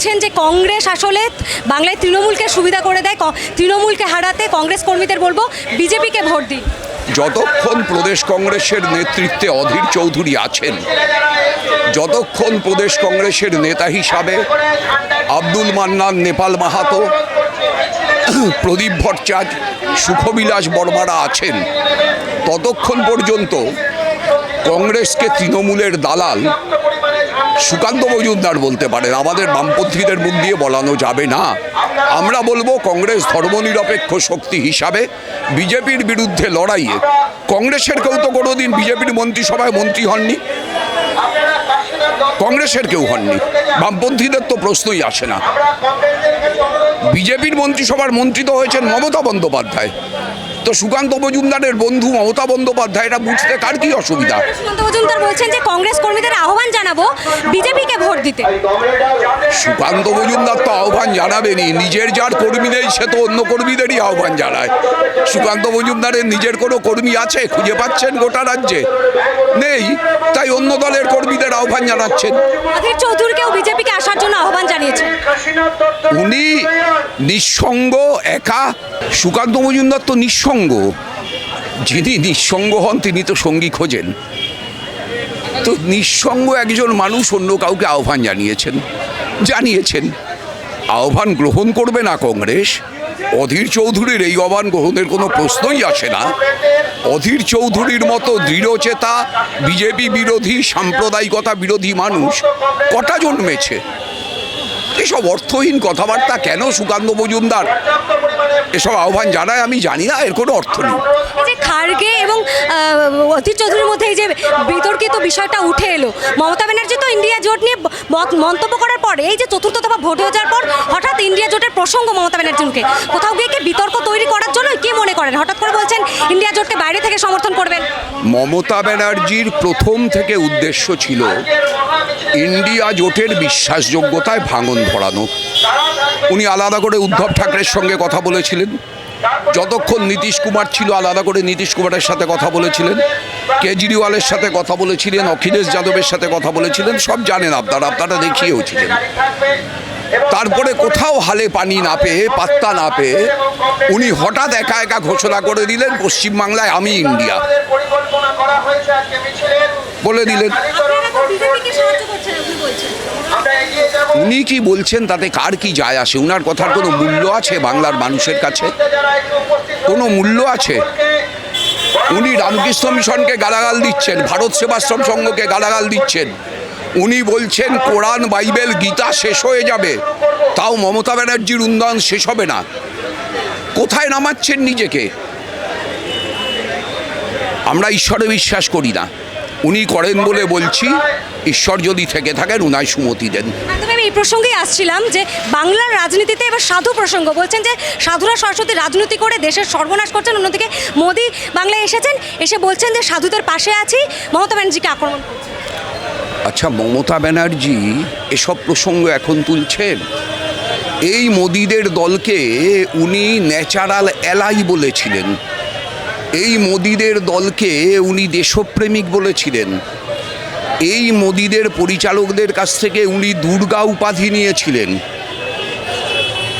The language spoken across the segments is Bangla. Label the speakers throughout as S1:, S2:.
S1: বলছেন যে কংগ্রেস আসলে বাংলায় তৃণমূলকে সুবিধা করে দেয় তৃণমূলকে হারাতে কংগ্রেস কর্মীদের বলব, বিজেপিকে ভোট দিন।
S2: যতক্ষণ প্রদেশ কংগ্রেসের নেতৃত্বে অধীর চৌধুরী আছেন, যতক্ষণ প্রদেশ কংগ্রেসের নেতা হিসাবে আব্দুল মান্নান, নেপাল মাহাতো, প্রদীপ ভট্টাচার্য, সুখবিলাস বর্মারা আছেন, ততক্ষণ পর্যন্ত কংগ্রেসকে তৃণমূলের দালাল সুকান্ত মজুমদার বলতে পারেন, আমাদের বামপন্থীদের মুখ দিয়ে বলানো যাবে না। আমরা বলব কংগ্রেস ধর্মনিরপেক্ষ শক্তি হিসাবে বিজেপির বিরুদ্ধে লড়াইয়ে, কংগ্রেসের কেউ তো কোনোদিন বিজেপির মন্ত্রিসভায় মন্ত্রী হননি। কংগ্রেসের কেউ হননি। বামপন্থীদের তো প্রশ্নই আসে না। বিজেপির মন্ত্রিসভার মন্ত্রী তো হয়েছেন মমতা বন্দ্যোপাধ্যায়। তো সুকান্ত মজুমদারের বন্ধু মমতা বন্দ্যোপাধ্যায় এটা বুঝতে কার কি অসুবিধা?
S1: সুকান্ত মজুমদার বলছেন যে কংগ্রেস কর্মীদের আহ্বান জানাব বিজেপিকে ভোট দিতে।
S2: সুকান্ত মজুমদার তো আহ্বান জানাবেনি নিজের যার কর্মী নেই সে তো অন্য কর্মীদেরই আহ্বান জানায়। সুকান্ত মজুমদারের নিজের কোনো কর্মী আছে? খুঁজে পাচ্ছেন গোটা রাজ্যে? নেই তাই অন্য দলের কর্মীদের আহ্বান জানাচ্ছেন।
S1: অধীর চৌধুরীকেও বিজেপিকে আসার জন্য আহ্বান জানিয়েছে।
S2: উনি নিঃসঙ্গ, একা। সুকান্ত মজুমদার তো নিঃসঙ্গ। যিনি নিঃসঙ্গ হন, তিনি তো সঙ্গী খোঁজেন। তো নিঃসঙ্গ একজন মানুষ অন্য কাউকে আহ্বান জানিয়েছেন। জানিয়েছেন। আহ্বান গ্রহণ করবে না কংগ্রেস। অধীর চৌধুরীর এই আহ্বান গ্রহণের কোনো প্রশ্নই আসে না। অধীর চৌধুরীর মতো দৃঢ়চেতা, বিজেপি বিরোধী, সাম্প্রদায়িকতা বিরোধী মানুষ কটা জন্মেছে এসব অর্থহীন কথাবার্তা কেন, সুকান্ত মজুমদার? এসব আহ্বান জানায় আমি জানি না, এর কোনো অর্থ নেই।
S1: যে খার্গে এবং অতীত চৌধুরীর মধ্যে এই যে বিতর্কিত বিষয়টা উঠে এলো, মমতা ব্যানার্জি তো ইন্ডিয়া জোট নিয়ে মন্তব্য করার পরে এই যে চতুর্থ দফা ভোট হয়ে যাওয়ার পর হঠাৎ ইন্ডিয়া জোটের প্রসঙ্গ মমতা ব্যানার্জিকে কোথাও গিয়ে বিতর্ক তৈরি করার জন্য হঠাৎ করে বলছেন ইন্ডিয়া জোটকে বাইরে থেকে সমর্থন করবেন।
S2: মমতা ব্যানার্জির প্রথম থেকে উদ্দেশ্য ছিল ইন্ডিয়া জোটের বিশ্বাসযোগ্যতায় ভাঙন ধরানো। উনি আলাদা করে উদ্ধব ঠাকরের সঙ্গে কথা বলেছিলেন। যতক্ষণ নীতিশ কুমার ছিল, আলাদা করে নীতিশ কুমারের সাথে কথা বলেছিলেন। কেজরিওয়ালের সাথে কথা বলেছিলেন, অখিলেশ যাদবের সাথে কথা বলেছিলেন, সব জানেন, আপনারা আপনারা দেখিয়েওছিলেন তারপরে কোথাও হালে পানি না পেয়ে পাত্তা না পেয়ে উনি হঠাৎ একা একা ঘোষণা করে দিলেন পশ্চিমবাংলায় আমি ইন্ডিয়া। বলে দিলেন উনি কি বলছেন তাতে কার কি যায় আসে? উনার কথার কোনো মূল্য আছে বাংলার মানুষের কাছে? কোনো মূল্য আছে? উনি রামকৃষ্ণ মিশনকে গালাগাল দিচ্ছেন ভারত সেবাশ্রম সংঘকে গালাগাল দিচ্ছেন। উনি বলছেন, কোরআন, বাইবেল, গীতা শেষ হয়ে যাবে। তাও মমতা ব্যানার্জির উন্নয়ন শেষ হবে না। কোথায় নামাচ্ছেন নিজেকে? আমরা ঈশ্বরে বিশ্বাস করি না। উনি করেন বলে বলছি, ঈশ্বর যদি থেকে থাকেন, উনায় সুমতি দেন।
S1: আমি এই প্রসঙ্গেই আসছিলাম যে বাংলার রাজনীতিতে এবার সাধু প্রসঙ্গ। বলছেন যে সাধুরা সরস্বতী রাজনীতি করে দেশের সর্বনাশ করছেন। অন্যদিকে মোদি বাংলায় এসেছেন, এসে বলছেন যে সাধুদের পাশে আছি। মমতা ব্যানার্জিকে আক্রমণ করছেন।
S2: আচ্ছা মমতা ব্যানার্জি এসব প্রসঙ্গ এখন তুলছেন? এই মোদিদের দলকে উনি ন্যাচারাল অ্যালাই বলেছিলেন। এই মোদিদের দলকে উনি দেশপ্রেমিক বলেছিলেন। এই মোদিদের পরিচালকদের কাছ থেকে উনি দুর্গা উপাধি নিয়েছিলেন।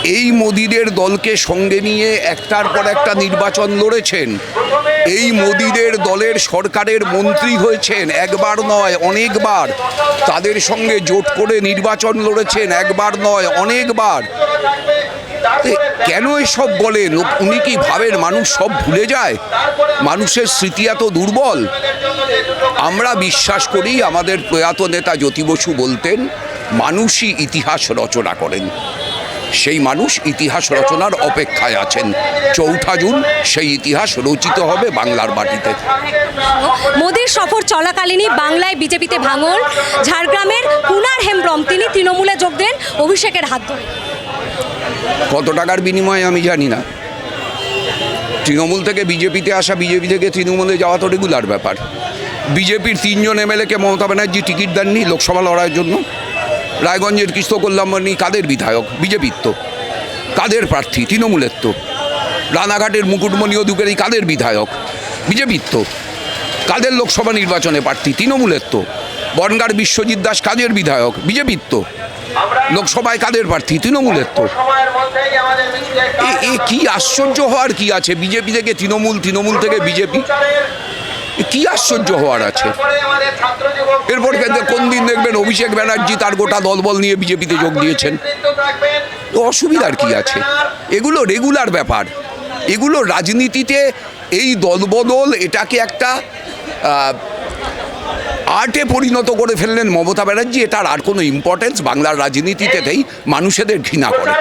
S2: এই মোদিদের দলকে সঙ্গে নিয়ে একটার পর একটা নির্বাচন লড়েছেন। এই মোদীদের দলের সরকারের মন্ত্রী হয়েছেন একবার নয়, অনেকবার। তাদের সঙ্গে জোট করে নির্বাচন লড়েছেন একবার নয়, অনেকবার। কেন এসব বলেন? উনি কি ভাবেন মানুষ সব ভুলে যায়? মানুষের স্মৃতি এত দুর্বল। আমরা বিশ্বাস করি আমাদের প্রয়াত নেতা জ্যোতি বসু বলতেন, মানুষই ইতিহাস রচনা করেন। সেই মানুষ ইতিহাস রচনার অপেক্ষায় আছেন। চৌঠা জুন সেই ইতিহাস রচিত হবে বাংলার মাটিতে।
S1: মোদির সফর চলাকালীনই বাংলায় বিজেপিতে ভাঙল ঝাড়গ্রামের কুনার হেমব্রম তিনি তৃণমূলে যোগ দেন অভিষেকের হাত ধরে।
S2: কত টাকার বিনিময়ে আমি জানি না। তৃণমূল থেকে বিজেপিতে আসা বিজেপি থেকে তৃণমূলে যাওয়া তো রেগুলার ব্যাপার। বিজেপির তিনজন এমএলএকে মমতা ব্যানার্জি টিকিট দেননি লোকসভা লড়াইয়ের জন্য। রায়গঞ্জের কৃষ্ণ কল্যাণী কাদের বিধায়ক? বিজেপির তো। কাদের প্রার্থী? তৃণমূলের তো। রানাঘাটের মুকুটমণি অধুকারী কাদের বিধায়ক? বিজেপির তো। কাদের লোকসভা নির্বাচনে প্রার্থী? তৃণমূলের তো। বনগার বিশ্বজিৎ দাস কাদের বিধায়ক? বিজেপির তো। লোকসভায় কাদের প্রার্থী? তৃণমূলের তো। এ কি আশ্চর্য হওয়ার কি আছে? বিজেপি থেকে তৃণমূল তৃণমূল থেকে বিজেপি? কি আশ্চর্য হওয়ার আছে? এরপর কোন দিন দেখবেন অভিষেক ব্যানার্জি তার গোটা দলবল নিয়ে বিজেপিতে যোগ দিয়েছেন? তো অসুবিধার কি আছে? এগুলো রেগুলার ব্যাপার। এগুলো রাজনীতিতে এই দলবদল এটাকে একটা আর্টে পরিণত করে ফেললেন মমতা ব্যানার্জি। এটার আর কোনো ইম্পর্টেন্স বাংলার রাজনীতিতে নেই। মানুষেদের ঘৃণা করে।